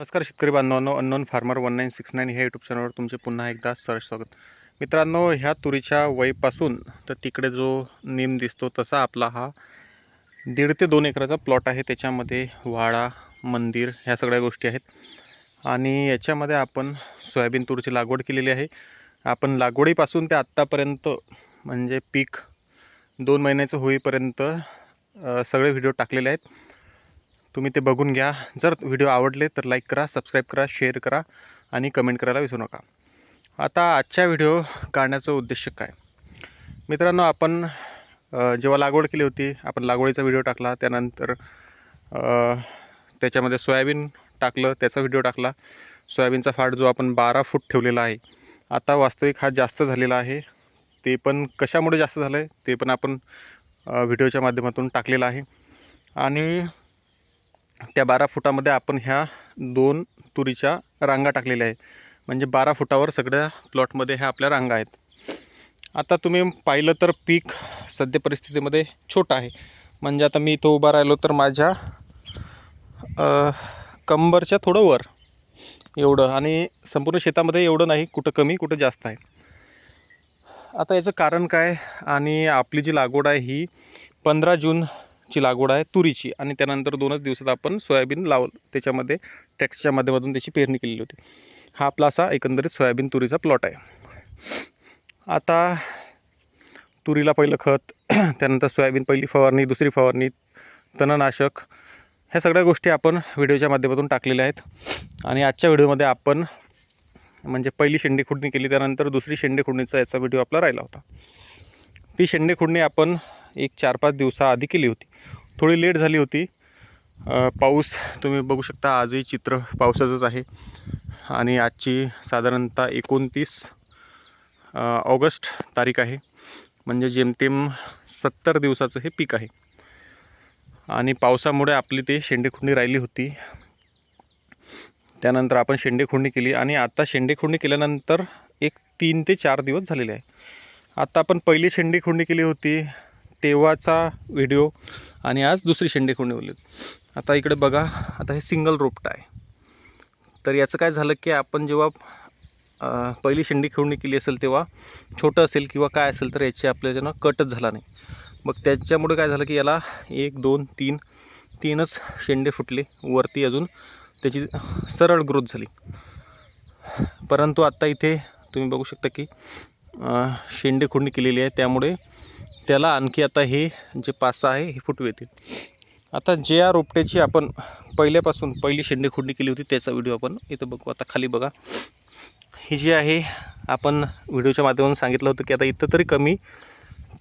नमस्कार शेतकरी बांधवांनो unknown farmer one nine six nine ह्या यूट्यूब चॅनलवर तुमचे पुन्हा एकदा सर स्वागत. मित्रांनो ह्या तुरीच्या वयपासून तर तिकडे जो नेम दिसतो तसा आपला हा दीड ते दोन एकराचा प्लॉट आहे. त्याच्यामध्ये वाडा मंदिर ह्या सगळ्या गोष्टी आहेत. आणि याच्यामध्ये आपण सोयाबीन तूरची लागवड केलेली आहे. आपण लागवडीपासून ते आत्तापर्यंत म्हणजे पीक दोन महिन्याचं होईपर्यंत सगळे व्हिडिओ टाकलेले आहेत. तुम्ही ते बघून घ्या. जर व्हिडिओ आवडले तर लाईक करा सबस्क्राईब करा शेअर करा आणि कमेंट करायला विसरू नका. आता आजच्या व्हिडिओ काढण्याचा उद्देश काय? मित्रांनो आपण जेव्हा लागवड केली होती आपण लागवडीचा व्हिडिओ टाकला त्यानंतर त्याच्यामध्ये सोयाबीन टाकलं त्याचा व्हिडिओ टाकला. सोयाबीनचा फाट जो आपण बारा फूट ठेवलेला आहे आता वास्तविक हा जास्त झालेला आहे. ते पण कशामुळे जास्त झालं आहे ते पण आपण व्हिडिओच्या माध्यमातून टाकलेलं आहे. आणि त्या बारा फुटामध्ये आपण ह्या दोन तुरीच्या रांगा टाकलेल्या आहे म्हणजे बारा फुटावर सगळ्या प्लॉटमध्ये ह्या आपल्या रांगा आहेत. आता तुम्ही पाहिलं तर पीक सद्य परिस्थितीमध्ये छोटं आहे. म्हणजे आता मी इथं उभा राहिलो तर माझ्या कंबरच्या थोडं वर एवढं आणि संपूर्ण शेतामध्ये एवढं नाही कुठं कमी कुठं जास्त आहे. आता याचं कारण काय आणि आपली जी लागवड आहे ही पंधरा जून ची लागवड आहे तुरीची आणि त्यानंतर दोनच दिवसात आपण सोयाबीन लाव त्याच्यामध्ये ट्रॅक्टरच्या माध्यमातून त्याची पेरणी केलेली होती. हा आपला असा एकंदरीत सोयाबीन तुरीचा प्लॉट आहे. आता तुरीला पहिलं खत त्यानंतर सोयाबीन पहिली फवारणी दुसरी फवारणी तणनाशक ह्या सगळ्या गोष्टी आपण व्हिडिओच्या माध्यमातून टाकलेल्या आहेत. आणि आजच्या व्हिडिओमध्ये आपण म्हणजे पहिली शेंडी खुडणी केली त्यानंतर दुसरी शेंडी खुडणीचा याचा व्हिडिओ आपला राहिला होता. ती शेंडी खुडणी आपण एक चार पाच दिवसाआधी केली होती. थोडी लेट झाली होती. पाऊस तुम्ही बघू शकता आजही चित्र पावसाचंच आहे. आणि आजची साधारणतः एकोणतीस ऑगस्ट तारीख आहे. म्हणजे जेमतेम सत्तर दिवसाचं हे पीक आहे. आणि पावसामुळे आपली ते शेंडेखुंडी राहिली होती. त्यानंतर आपण शेंडेखुंडी केली आणि आता शेंडेखुंडी केल्यानंतर एक तीन ते चार दिवस झालेले आहे. आता आपण पहिली शेंडेखुंडी केली होती. तेव्हाचा व्हिडिओ आणि आज दुसरी शेंडे खुडणी आता इकडे बघा आता हे सिंगल रोपटा आहे. तर याचं काय झालं की आपण जेव्हा पहिली शेंडी खेळणी केली असेल तेव्हा छोटं असेल किंवा काय असेल तर याची आपल्याच्यानं कटच झाला नाही. मग त्याच्यामुळे काय झालं की याला एक दोन तीन तीनच शेंडे फुटले वरती अजून. त्याची सरळ ग्रोथ झाली. परंतु आत्ता इथे तुम्ही बघू शकता की शेंडे खुडणी केलेली आहे. त्यामुळे त्याला आणखी आता हे जे पाच सहा आहे हे फुटू येतील. आता जे या रोपट्याची आपण पहिल्यापासून पहिली शेंडे खुडणी केली होती त्याचा व्हिडिओ आपण इथं बघू. आता खाली बघा. ही जी आहे आपण व्हिडिओच्या माध्यमातून सांगितलं होतं की आता इथं तरी कमी.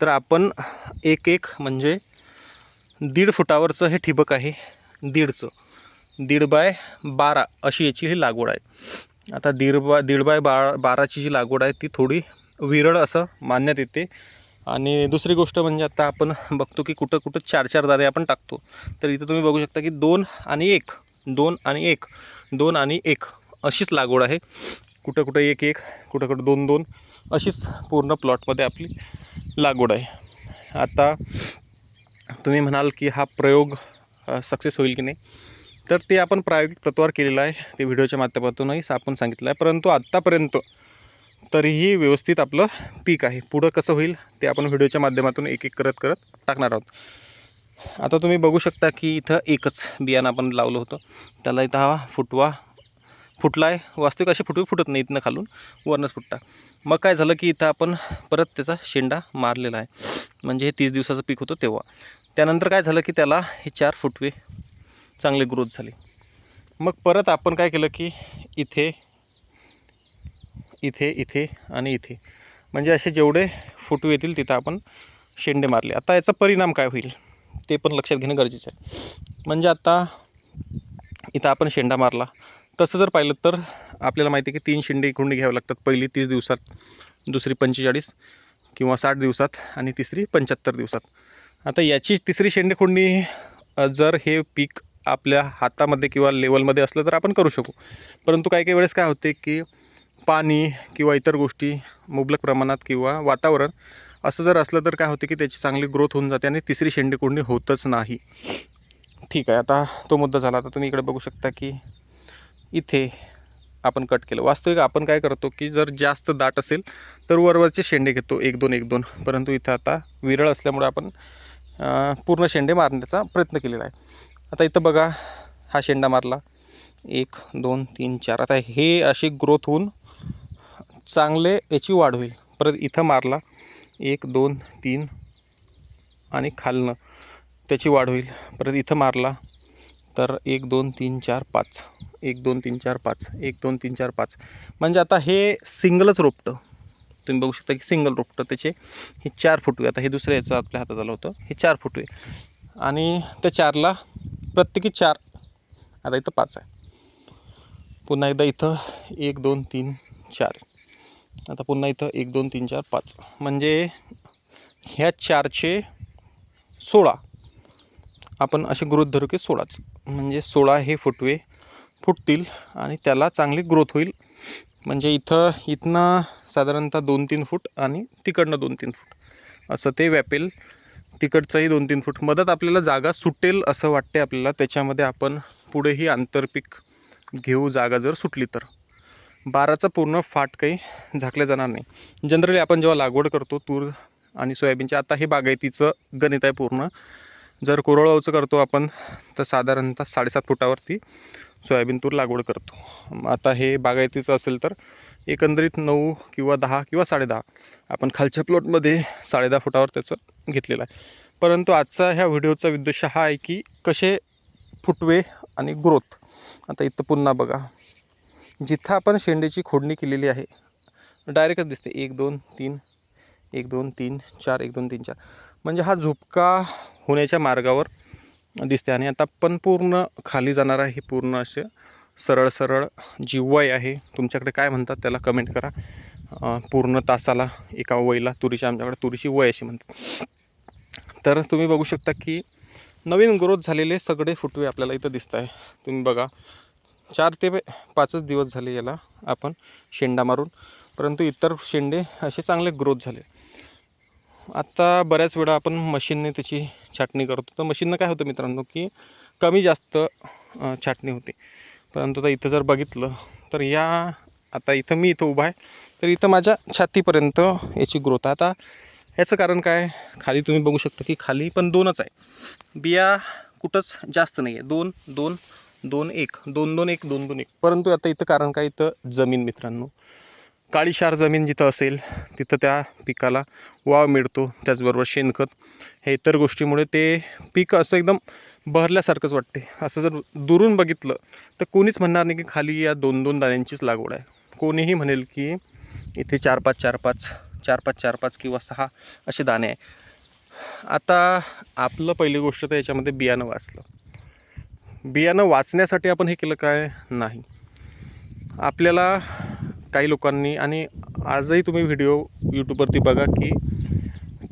तर आपण एक एक म्हणजे दीड फुटावरचं हे ठिबक आहे दीडचं. दीड बाय बारा अशी याची ही लागवड आहे. आता दीड बा दीड बाय बा बाराची जी लागवड आहे ती थोडी विरळ असं मानण्यात येते. आणि दुसरी गोष्ट म्हणजे आता आपण बघतो की कुठं कुठं चार चार दाणे आपण टाकतो. तर इथं तुम्ही बघू शकता की दोन आणि एक दोन आणि एक दोन आणि एक अशीच लागवड आहे. कुठं कुठं एक एक कुठं कुठं दोन दोन अशीच पूर्ण प्लॉटमध्ये आपली लागवड आहे. आता तुम्ही म्हणाल की हा प्रयोग सक्सेस होईल की नाही? तर ते आपण प्रायोगिक तत्वावर केलेलं आहे. ते व्हिडिओच्या माध्यमातूनही आपण सांगितलं आहे. परंतु आत्तापर्यंत तरीही व्यवस्थित आपलं पीक आहे. पुढं कसं होईल ते आपण व्हिडिओच्या माध्यमातून एक एक करत करत टाकणार आहोत. आता तुम्ही बघू शकता की इथं एकच बियाणं आपण लावलं होतं. त्याला इथं हा फुटवा फुटला आहे वास्तविक असे फुटवे फुटत नाही इथनं खालून वरनंच फुटता. मग काय झालं की इथं आपण परत त्याचा शेंडा मारलेला आहे. म्हणजे हे तीस दिवसाचं पीक होतं तेव्हा. त्यानंतर काय झालं की त्याला हे चार फुटवे चांगले ग्रोथ झाले. मग परत आपण काय केलं की इथे इथे इथे आणि इथे. म्हणजे असे जेवढे फुटवे येतील तिथं आपण शेंडे मारले. आता याचा परिणाम काय होईल ते पण लक्षात घेणं गरजेचं आहे. म्हणजे आता इथं आपण शेंडा मारला. तसं जर पाहिलं तर आपल्याला माहिती आहे की तीन शेंडे खुंडी घ्यावे लागतात. पहिली तीस दिवसात दुसरी पंचेचाळीस किंवा साठ दिवसात आणि तिसरी पंच्याहत्तर दिवसात. आता याची तिसरी शेंडेखुंड जर हे पीक आपल्या हातामध्ये किंवा लेवलमध्ये असलं तर आपण करू शकू. परंतु काही काही वेळेस काय होते की पाणी किंवा इतर गोष्टी मुबलक प्रमाणात किंवा वातावरण असं जर असलं तर काय होते की त्याची चांगली ग्रोथ होऊन जाते आणि तिसरी शेंडी कोंडी होतच नाही. ठीक आहे आता तो मुद्दा झाला. आता तुम्ही इकडे बघू शकता की इथे आपण कट केलं. वास्तविक आपण काय करतो की जर जास्त दाट असेल तर वरवरचे शेंडे घेतो एक दोन एक दोन. परंतु इथं आता विरळ असल्यामुळे आपण पूर्ण शेंडे मारण्याचा प्रयत्न केलेला आहे. आता इथं बघा हा शेंडा मारला. एक दोन तीन चार. आता हे अशी ग्रोथ होऊन चांगले याची वाढ होईल. परत इथं मारला. एक दोन तीन आणि खालनं त्याची वाढ होईल. परत इथं मारला तर एक दोन तीन चार पाच. एक दोन तीन चार पाच. एक दोन तीन चार पाच. म्हणजे आता हे सिंगलच रोपटं. तुम्ही बघू शकता की सिंगल रोपटं त्याचे हे चार फुटवे. आता हे दुसऱ्या याचं आपल्या हातात आलं होतं. हे चार फुटवे. आणि त्या चारला प्रत्येकी चार आता इथं पाच आहे. पुन्हा एकदा इथं एक दोन तीन चार. आता पुन्हा इथं एक दोन तीन चार पाच. म्हणजे ह्या चारचे सोळा. आपण असे ग्रोथ धरू की सोळाच. म्हणजे सोळा हे फुटवे फुटतील आणि त्याला चांगली ग्रोथ होईल. म्हणजे इथं इथनं साधारणतः दोन तीन फूट आणि तिकडनं दोन तीन फूट. असं ते व्यापेल. तिकडचंही दोन तीन फूट. मदत आपल्याला जागा सुटेल असं वाटते आपल्याला. त्याच्यामध्ये आपण पुढेही आंतरपीक घेऊ जागा जर सुटली तर. बाराचा पूर्ण फाट काही झाकले जाणार नाही. जनरली आपण जेव्हा लागवड करतो तूर आणि सोयाबीनचे आता हे बागायतीचं गणित आहे पूर्ण. जर कोरळवाचं करतो आपण तर साधारणतः साडेसात फुटावरती सोयाबीन तूर लागवड करतो. आता हे बागायतीचं असेल तर एकंदरीत नऊ किंवा दहा किंवा साडेदहा. आपण खालच्या प्लॉटमध्ये साडेदहा फुटावर त्याचं घेतलेलं आहे. परंतु आजचा ह्या व्हिडिओचा उद्देश हा आहे की कसे फुटवे आणि ग्रोथ. आता इथं पुन्हा बघा. जिथं आपण शेंडेची खोडणी केलेली आहे डायरेक्टच दिसते. एक दोन तीन एक दोन तीन चार एक दोन तीन चार. म्हणजे हा झुपका होण्याच्या मार्गावर दिसते आणि आता पण पूर्ण खाली जाणार आहे. हे पूर्ण असे सरळ सरळ जी वय आहे. तुमच्याकडे काय म्हणतात त्याला कमेंट करा. पूर्ण तासाला एका वयला तुरीची आमच्याकडे तुरीची वय अशी म्हणतात. तर तुम्ही बघू शकता की नवीन ग्रोथ झालेले सगळे फुटवे आपल्याला इथं दिसत आहे तुम्ही बघा चार ते पाचच दिवस झाले याला आपण शेंडा मारून. परंतु इतर शेंडे असे चांगले ग्रोथ झाले. आत्ता बऱ्याच वेळा आपण मशीनने त्याची छाटणी करतो. तर मशीननं काय होतं मित्रांनो की कमी जास्त छाटणी होते. परंतु आता इथं जर बघितलं तर या आता इथं मी इथं उभा आहे. तर इथं माझ्या छातीपर्यंत याची ग्रोथ आहे. आता ह्याचं कारण काय? खाली तुम्ही बघू शकता की खाली पण दोनच आहे. बिया कुठंच जास्त नाही आहे दोन दोन दोन एक दोन दोन एक दोन दोन एक. परंतु आता इथं कारण काय इथं जमीन मित्रांनो? काळीशार जमीन जिथं असेल तिथं त्या पिकाला वाव मिळतो त्याचबरोबर शेणखत. हे इतर गोष्टीमुळे ते पीक असं एकदम बहरल्यासारखंच वाटते. असं जर दुरून बघितलं तर कोणीच म्हणणार नाही की खाली या दोन दोन दाण्यांचीच लागवड आहे. कोणीही म्हणेल की इथे चार पाच चार पाच चार पाच चार पाच किंवा सहा असे दाणे आहे. आता आपलं पहिली गोष्ट तर याच्यामध्ये बियाणं वाचलं. बियाणं वाचण्यासाठी आपण हे केलं काय नाही. आपल्याला काही लोकांनी आणि आजही तुम्ही व्हिडिओ यूट्यूबवरती बघा की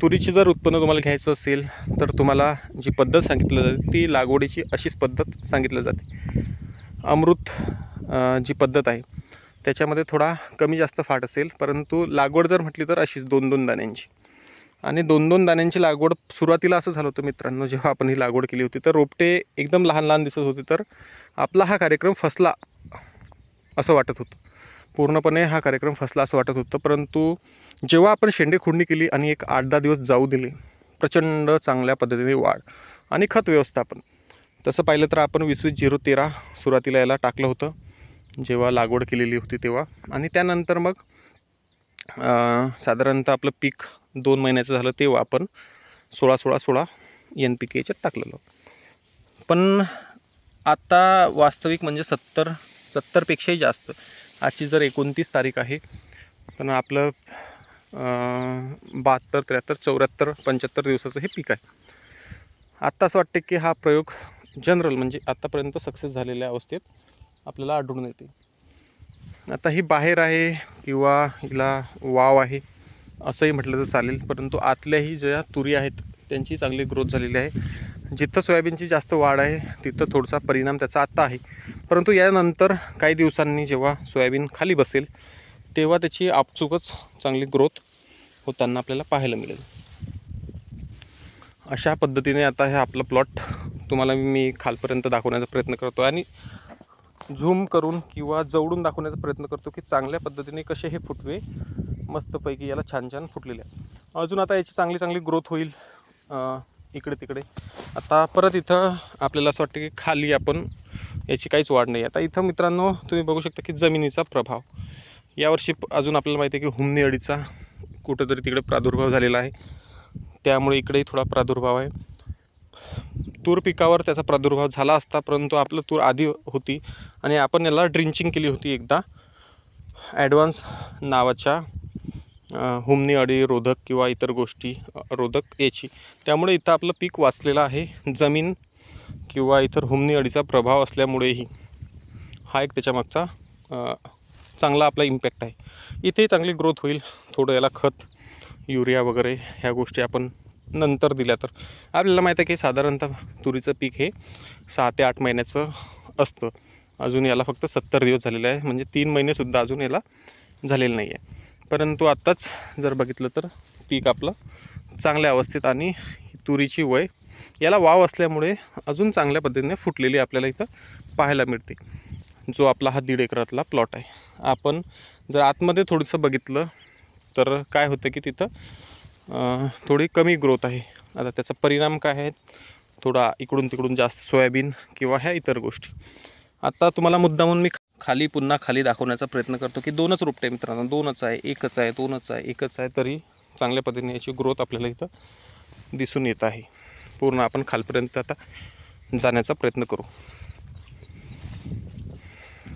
तुरीची जर उत्पन्न तुम्हाला घ्यायचं असेल तर तुम्हाला जी पद्धत सांगितली जाते ती लागवडीची अशीच पद्धत सांगितली जाते. अमृत जी पद्धत आहे त्याच्यामध्ये थोडा कमी जास्त फाट असेल परंतु लागवड जर म्हटली तर अशीच दोन दोन दाण्यांची. आणि दोन दोन दाण्यांची लागवड सुरुवातीला असं झालं होतं मित्रांनो जेव्हा आपण ही लागवड केली होती तर रोपटे एकदम लहान लहान दिसत होते तर आपला हा कार्यक्रम फसला असं वाटत होतं. पूर्णपणे हा कार्यक्रम फसला असं वाटत होतं परंतु जेव्हा आपण शेंडे खुडणी केली आणि एक आठ दहा दिवस जाऊ दिले प्रचंड चांगल्या पद्धतीने वाढ आणि खत व्यवस्थापन तसं पाहिलं तर आपण वीस वीस झिरो तेरा सुरुवातीला याला टाकलं होतं जेव्हा लागवड केलेली होती तेव्हा. आणि त्यानंतर मग साधारणतः आपलं पीक दोन महिन्याचं झालं तेव्हा आपण सोळा सोळा सोळा एन पी के याच्यात टाकलेलं. पण आता वास्तविक म्हणजे सत्तर सत्तरपेक्षाही जास्त. आजची जर एकोणतीस तारीख आहे पण आपलं बहात्तर त्र्याहत्तर चौऱ्याहत्तर पंच्याहत्तर दिवसाचं हे पीक आहे. आत्ता असं वाटते की हा प्रयोग जनरल म्हणजे आत्तापर्यंत सक्सेस झालेल्या अवस्थेत आपल्याला आढळून येते. आता ही बाहेर आहे किंवा हिला वाव आहे असंही म्हटलं तर चालेल. परंतु आतल्याही ज्या तुरी आहेत त्यांची चांगली ग्रोथ झालेली आहे. जिथं सोयाबीनची जास्त वाढ आहे तिथं थोडासा परिणाम त्याचा आत्ता आहे. परंतु यानंतर काही दिवसांनी जेव्हा सोयाबीन खाली बसेल तेव्हा त्याची आपचूकच चांगली ग्रोथ होताना आपल्याला पाहायला मिळेल. अशा पद्धतीने आता हे आपलं प्लॉट तुम्हाला मी खालपर्यंत दाखवण्याचा प्रयत्न करतो आणि झूम करून किंवा जवळून दाखवण्याचा प्रयत्न करतो की चांगल्या पद्धतीने कसे हे फुटवे मस्तपैकी याला छान छान फुटलेले आहेत. अजून आता याची चांगली चांगली ग्रोथ होईल इकडे तिकडे. आता परत इथं आपल्याला असं वाटतं की खाली आपण याची काहीच वाढ नाही. आता इथं मित्रांनो तुम्ही बघू शकता की जमिनीचा प्रभाव. यावर्षी अजून आपल्याला माहिती आहे की हुमनी अळीचा कुठंतरी तिकडे प्रादुर्भाव झालेला आहे. त्यामुळे इकडेही थोडा प्रादुर्भाव आहे. तूर पिकावर त्याचा प्रादुर्भाव झाला असता परंतु आपलं तूर आधी होती आणि आपण याला ड्रिंचिंग केली होती एकदा. ॲडव्हान्स नावाच्या हुमनी अळी रोधक किंवा इतर गोष्टी रोधक याची. त्यामुळे इथं आपलं पीक वाचलेलं आहे. जमीन किंवा इतर हुमणी अळीचा प्रभाव असल्यामुळेही हा एक त्याच्यामागचा चांगला आपला इम्पॅक्ट आहे. इथेही चांगली ग्रोथ होईल. थोडं याला खत युरिया वगैरे ह्या गोष्टी आपण नंतर दिल्या तर. आपल्याला माहीत आहे की साधारणतः तुरीचं पीक हे सहा ते आठ महिन्याचं असतं. अजून याला फक्त सत्तर दिवस झालेलं आहे. म्हणजे तीन महिनेसुद्धा अजून याला झालेलं नाही आहे परंतु आत्ताच जर बघितलं तर पीक आपलं चांगल्या अवस्थेत आणि तुरीची वय याला वाव असल्यामुळे अजून चांगल्या पद्धतीने फुटलेली आपल्याला इथं पाहायला मिळते. जो आपला हा दीड एकरातला प्लॉट आहे. आपण जर आतमध्ये थोडंसं बघितलं तर काय होतं की तिथं थोडी कमी ग्रोथ आहे. आता त्याचा परिणाम काय आहे? थोडा इकडून तिकडून जास्त सोयाबीन किंवा ह्या इतर गोष्टी. आता तुम्हाला मुद्दामून मी खाली पुन्हा खाली दाखवण्याचा प्रयत्न करतो की दोनच रोपटे मित्रांनो. दोनच आहे एकच आहे दोनच आहे एकच आहे तरी चांगल्या पद्धतीने याची ग्रोथ आपल्याला इथं दिसून येत आहे. पूर्ण आपण खालपर्यंत आता जाण्याचा प्रयत्न करू.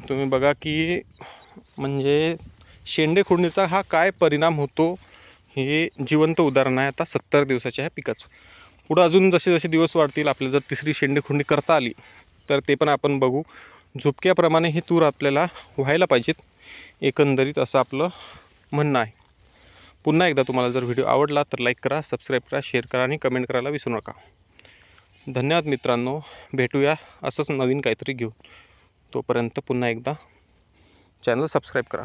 तुम्ही बघा की म्हणजे शेंडे खुडणीचा हा काय परिणाम होतो हे जिवंत उदाहरण आहे. आता सत्तर दिवसाच्या ह्या पिकाचं. पुढं अजून जसे जसे दिवस वाढतील आपल्याला जर तिसरी शेंडे खुडणी करता आली तर ते पण आपण बघू. झुपक्याप्रमाणे हे तूर आपल्याला व्हायला पाहिजेत. एकंदरीत असं आपलं म्हणणं आहे. पुन्हा एकदा तुम्हाला जर व्हिडिओ आवडला तर लाईक करा सबस्क्राईब करा शेअर करा आणि कमेंट करायला विसरू नका. धन्यवाद मित्रांनो. भेटूया असंच नवीन काहीतरी घेऊन. तोपर्यंत पुन्हा एकदा चॅनल सबस्क्राईब करा.